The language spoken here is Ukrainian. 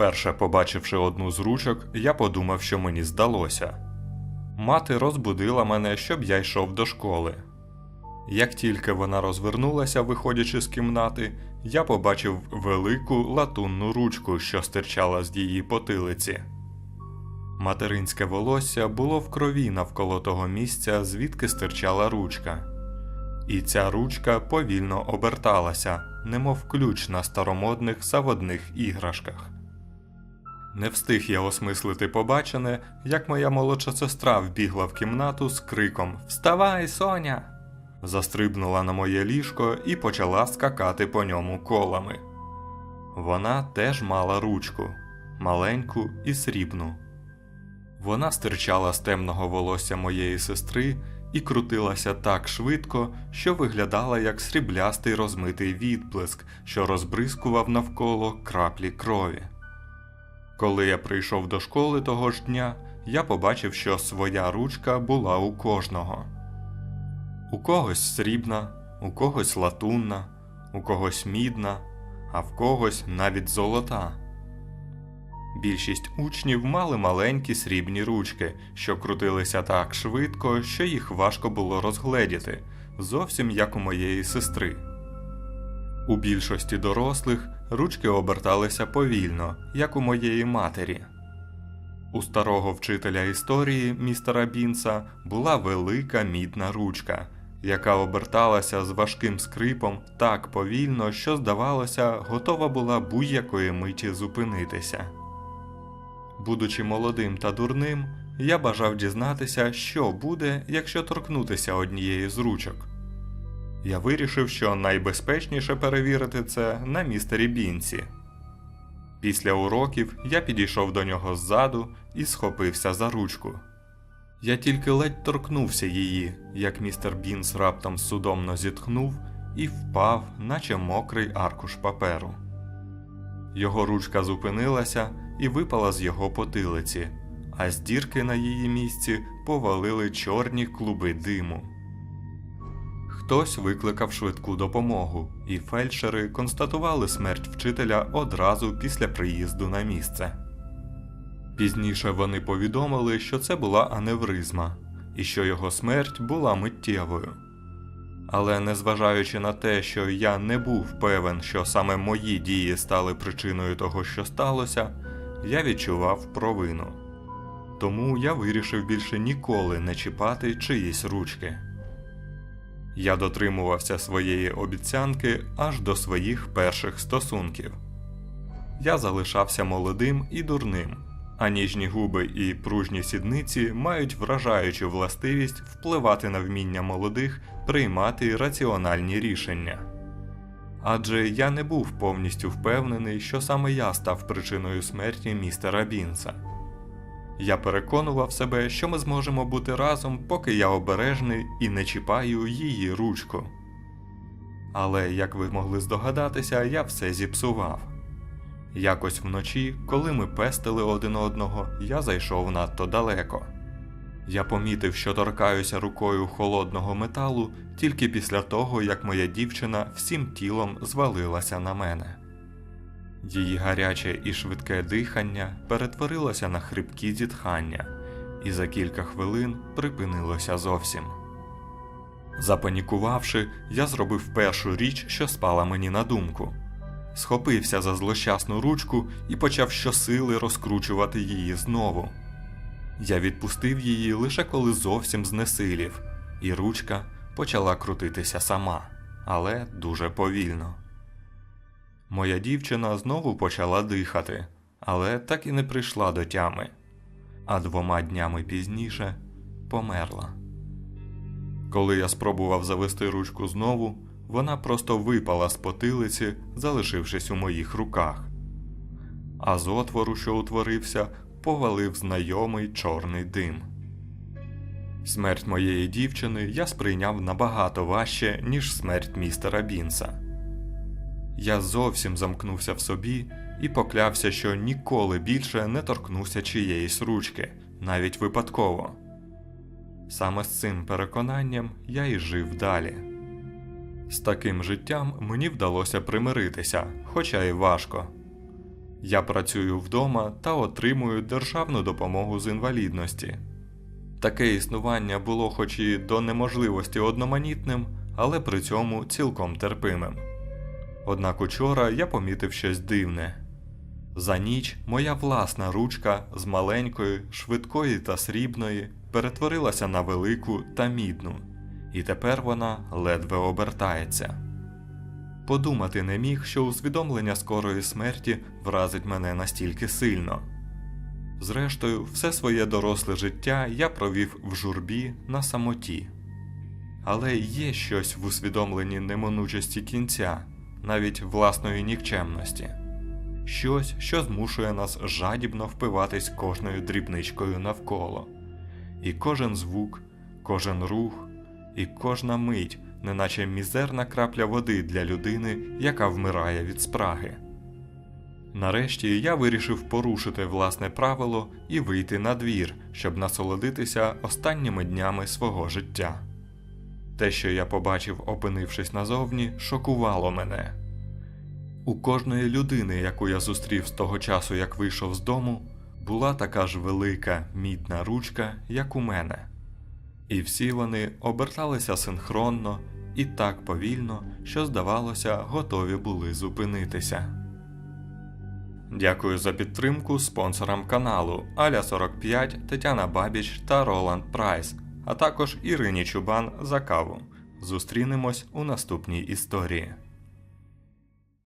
Вперше побачивши одну з ручок, я подумав, що мені здалося. Мати розбудила мене, щоб я йшов до школи. Як тільки вона розвернулася, виходячи з кімнати, я побачив велику латунну ручку, що стирчала з її потилиці. Материнське волосся було в крові навколо того місця, звідки стирчала ручка. І ця ручка повільно оберталася, немов ключ на старомодних заводних іграшках. Не встиг я осмислити побачене, як моя молодша сестра вбігла в кімнату з криком Вставай, Соня! застрибнула на моє ліжко і почала скакати по ньому колами. Вона теж мала ручку, маленьку і срібну. Вона стирчала з темного волосся моєї сестри і крутилася так швидко, що виглядала як сріблястий розмитий відблиск, що розбризкував навколо краплі крові. Коли я прийшов до школи того ж дня, я побачив, що своя ручка була у кожного. У когось срібна, у когось латунна, у когось мідна, а в когось навіть золота. Більшість учнів мали маленькі срібні ручки, що крутилися так швидко, що їх важко було розгледіти, зовсім як у моєї сестри. У більшості дорослих ручки оберталися повільно, як у моєї матері. У старого вчителя історії містера Бінса була велика мідна ручка, яка оберталася з важким скрипом так повільно, що, здавалося, готова була будь-якої миті зупинитися. Будучи молодим та дурним, я бажав дізнатися, що буде, якщо торкнутися однієї з ручок. Я вирішив, що найбезпечніше перевірити це на містері Бінсі. Після уроків я підійшов до нього ззаду і схопився за ручку. Я тільки ледь торкнувся її, як містер Бінс раптом судомно зітхнув і впав, наче мокрий аркуш паперу. Його ручка зупинилася і випала з його потилиці, а з дірки на її місці повалили чорні клуби диму. Хтось викликав швидку допомогу, і фельдшери констатували смерть вчителя одразу після приїзду на місце. Пізніше вони повідомили, що це була аневризма, і що його смерть була миттєвою. Але незважаючи на те, що я не був певен, що саме мої дії стали причиною того, що сталося, я відчував провину. Тому я вирішив більше ніколи не чіпати чиїсь ручки. Я дотримувався своєї обіцянки аж до своїх перших стосунків. Я залишався молодим і дурним, а ніжні губи і пружні сідниці мають вражаючу властивість впливати на вміння молодих приймати раціональні рішення. Адже я не був повністю впевнений, що саме я став причиною смерті містера Бінса. Я переконував себе, що ми зможемо бути разом, поки я обережний і не чіпаю її ручку. Але, як ви могли здогадатися, я все зіпсував. Якось вночі, коли ми пестили один одного, я зайшов надто далеко. Я помітив, що торкаюся рукою холодного металу тільки після того, як моя дівчина всім тілом звалилася на мене. Її гаряче і швидке дихання перетворилося на хрипкі зітхання, і за кілька хвилин припинилося зовсім. Запанікувавши, я зробив першу річ, що спала мені на думку. Схопився за злощасну ручку і почав щосили розкручувати її знову. Я відпустив її лише коли зовсім знесилів, і ручка почала крутитися сама, але дуже повільно. Моя дівчина знову почала дихати, але так і не прийшла до тями, а двома днями пізніше померла. Коли я спробував завести ручку знову, вона просто випала з потилиці, залишившись у моїх руках. А з отвору, що утворився, повалив знайомий чорний дим. Смерть моєї дівчини я сприйняв набагато важче, ніж смерть містера Бінса. Я зовсім замкнувся в собі і поклявся, що ніколи більше не торкнуся чиєїсь ручки, навіть випадково. Саме з цим переконанням я і жив далі. З таким життям мені вдалося примиритися, хоча й важко. Я працюю вдома та отримую державну допомогу з інвалідності. Таке існування було хоч і до неможливості одноманітним, але при цьому цілком терпимим. Однак учора я помітив щось дивне. За ніч моя власна ручка з маленької, швидкої та срібної перетворилася на велику та мідну, і тепер вона ледве обертається. Подумати не міг, що усвідомлення скорої смерті вразить мене настільки сильно. Зрештою, все своє доросле життя я провів в журбі на самоті. Але є щось в усвідомленні неминучості кінця, навіть власної нікчемності, щось, що змушує нас жадібно впиватись кожною дрібничкою навколо. І кожен звук, кожен рух, і кожна мить, неначе мізерна крапля води для людини, яка вмирає від спраги. Нарешті я вирішив порушити власне правило і вийти на двір, щоб насолодитися останніми днями свого життя. Те, що я побачив, опинившись назовні, шокувало мене. У кожної людини, яку я зустрів з того часу, як вийшов з дому, була така ж велика мідна ручка, як у мене. І всі вони оберталися синхронно і так повільно, що, здавалося, готові були зупинитися. Дякую за підтримку спонсорам каналу Аля 45, Тетяна Бабіч та Роланд Прайс, а також Ірині Чубан за каву. Зустрінемось у наступній історії.